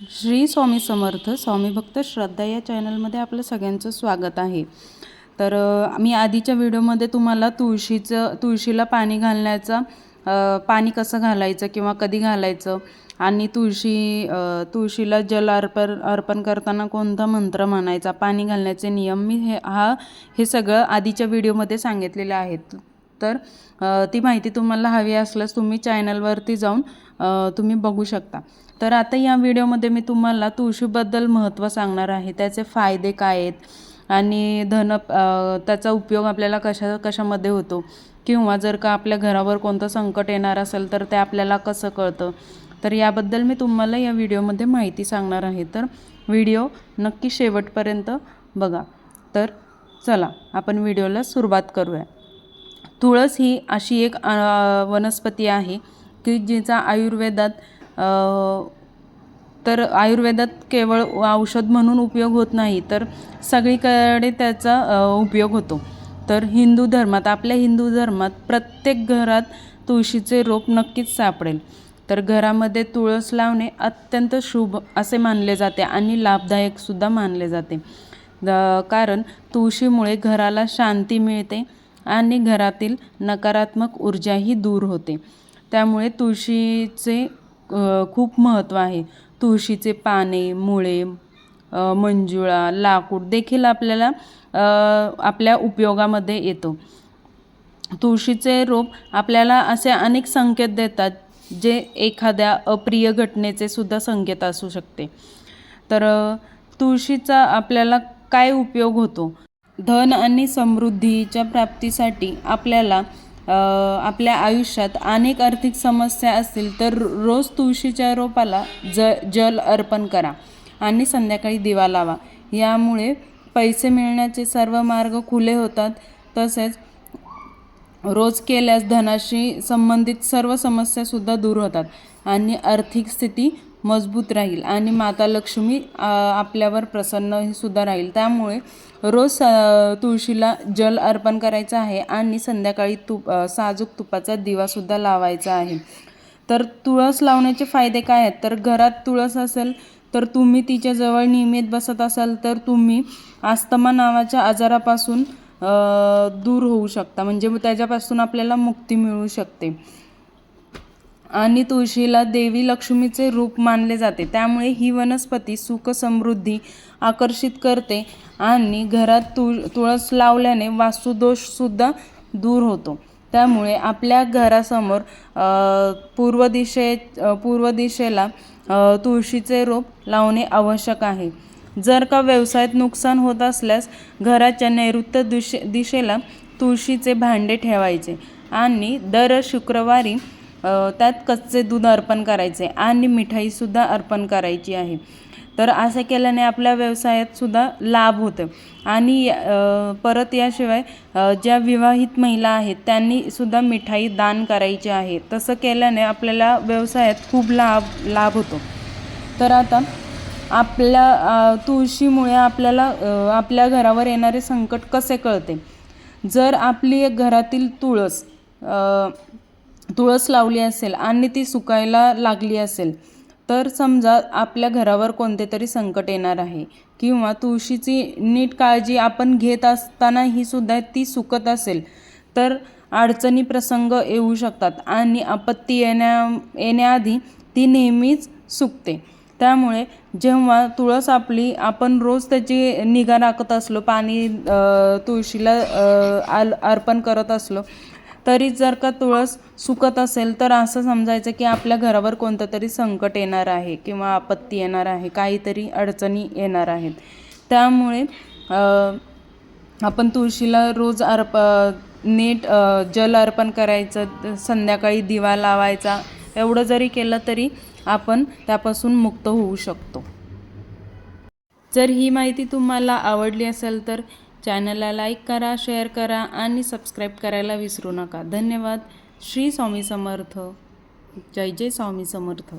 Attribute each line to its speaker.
Speaker 1: श्री स्वामी समर्थ स्वामी भक्त श्रद्धा या चॅनलमध्ये आपलं सगळ्यांचं स्वागत आहे. तर मी आधीच्या व्हिडिओमध्ये तुम्हाला तुळशीचं तुळशीला पाणी घालण्याचा पाणी कसं घालायचं किंवा कधी घालायचं आणि तुळशी तुळशीला जल अर्पण अर्पण करताना कोणता मंत्र म्हणायचा पाणी घालण्याचे नियम मी हे हा हे सगळं आधीच्या व्हिडिओमध्ये सांगितलेलं आहेत. तर ती माहिती तुम्हाला हवी असल्यास तुम्ही चॅनलवरती जाऊन तुम्ही बघू शकता. तर आता या व्हिडिओमध्ये मी तुम्हाला तुळशीबद्दल महत्त्व सांगणार आहे. त्याचे फायदे काय आहेत आणि धन त्याचा उपयोग आपल्याला कशा कशामध्ये होतो? किंवा जर का आपल्या घरावर कोणतं संकट येणार असेल तर ते आपल्याला कसं कळतं? तर याबद्दल मी तुम्हाला या व्हिडिओमध्ये माहिती सांगणार आहे. तर व्हिडिओ नक्की शेवटपर्यंत बघा. तर चला आपण व्हिडिओला सुरुवात करूया. तुळस ही अशी एक वनस्पती आहे की जिचा आयुर्वेदात तर आयुर्वेदात केवळ औषध म्हणून उपयोग होत नाही तर सगळीकडे त्याचा उपयोग होतो. तर हिंदू धर्मात आपल्या हिंदू धर्मात प्रत्येक घरात तुळशीचे रोप नक्कीच सापडेल. तर घरामध्ये तुळस लावणे अत्यंत शुभ असे मानले जाते आणि लाभदायकसुद्धा मानले जाते. द- कारण तुळशीमुळे घराला शांती मिळते आणि घरातील नकारात्मक ऊर्जाही दूर होते. त्यामुळे तुळशीचे खूप महत्त्व आहे. तुळशीचे पाने मुळे मंजुळा लाकूड देखील आपल्याला आपल्या उपयोगामध्ये येतो. तुळशीचे रोप आपल्याला असे अनेक संकेत देतात जे एखाद्या अप्रिय घटनेचे सुद्धा संकेत असू शकते. तर तुळशीचा आपल्याला काय उपयोग होतो? धन आणि समृद्धीच्या प्राप्तीसाठी आपल्याला आपल्या आयुष्यात अनेक आर्थिक समस्या असतील तर रोज तुळशीच्या रोपाला ज जल अर्पण करा आणि संध्याकाळी दिवा लावा. यामुळे पैसे मिळण्याचे सर्व मार्ग खुले होतात. तसेच रोज केल्यास धनाशी संबंधित सर्व समस्यासुद्धा दूर होतात. आणि आर्थिक स्थिती मजबूत राहील आणि माता लक्ष्मी आपल्यावर प्रसन्न सुद्धा राहील. त्यामुळे रोज तुळशीला जल अर्पण करायचं आहे आणि संध्याकाळी तुप साजूक तुपाचा दिवासुद्धा लावायचा आहे. तर तुळस लावण्याचे फायदे काय आहेत? तर घरात तुळस असेल तर तुम्ही तिच्याजवळ नियमित बसत असाल तर तुम्ही आस्तमा नावाच्या आजारापासून दूर होऊ शकता. म्हणजे त्याच्यापासून आपल्याला मुक्ती मिळू शकते. आणि तुळशीला देवी लक्ष्मीचे रूप मानले जाते. त्यामुळे ही वनस्पती सुख समृद्धी आकर्षित करते आणि घरात तुळ तुळस लावल्याने वास्तुदोषसुद्धा दूर होतो. त्यामुळे आपल्या घरासमोर पूर्व दिशे पूर्व दिशेला तुळशीचे रोप लावणे आवश्यक आहे. जर का व्यवसायात नुकसान होत असल्यास घराच्या नैऋत्य दिशे दिशेला तुळशीचे भांडे ठेवायचे आणि दर शुक्रवारी त्यात कच्चे दूध अर्पण करायचे आणि मिठाईसुद्धा अर्पण करायची आहे. तर असं केल्याने आपल्या व्यवसायात सुद्धा लाभ होतो आणि परत याशिवाय ज्या विवाहित महिला आहेत त्यांनी सुद्धा मिठाई दान करायची आहे. तसं केल्याने आपल्याला व्यवसायात खूप लाभ लाभ होतो. तर आता आपल्या तुळशीमुळे आपल्याला आपल्या घरावर येणारे संकट कसे कळते? जर आपली घरातील तुळस तुळस लावली असेल आणि ती सुकायला लागली असेल तर समजा आपल्या घरावर कोणते तरी संकट येणार आहे किंवा तुळशीची नीट काळजी आपण घेत असताना ही सुद्धा ती सुकत असेल तर अडचणी प्रसंग येऊ शकतात आणि आपत्ती येण्या येण्याआधी ती नेहमीच सुकते. त्यामुळे जेव्हा तुळस आपली आपण रोज त्याची निगा राखत असलो पाणी तुळशीला आल अर्पण करत असलो तरी जर का तुळस सुकत असेल तर असं समजायचं की आपल्या घरावर कोणतं तरी संकट येणार आहे किंवा आपत्ती येणार आहे काहीतरी अडचणी येणार आहेत. त्यामुळे आपण तुळशीला रोज अर्प नीट जल अर्पण करायचं संध्याकाळी दिवा लावायचा एवढं जरी केलं तरी आपण त्यापासून मुक्त होऊ शकतो. जर ही माहिती तुम्हाला आवडली असेल तर चॅनलला लाईक करा शेअर करा आणि सबस्क्राईब करायला विसरू नका. धन्यवाद. श्री स्वामी समर्थ. जय जय स्वामी समर्थ.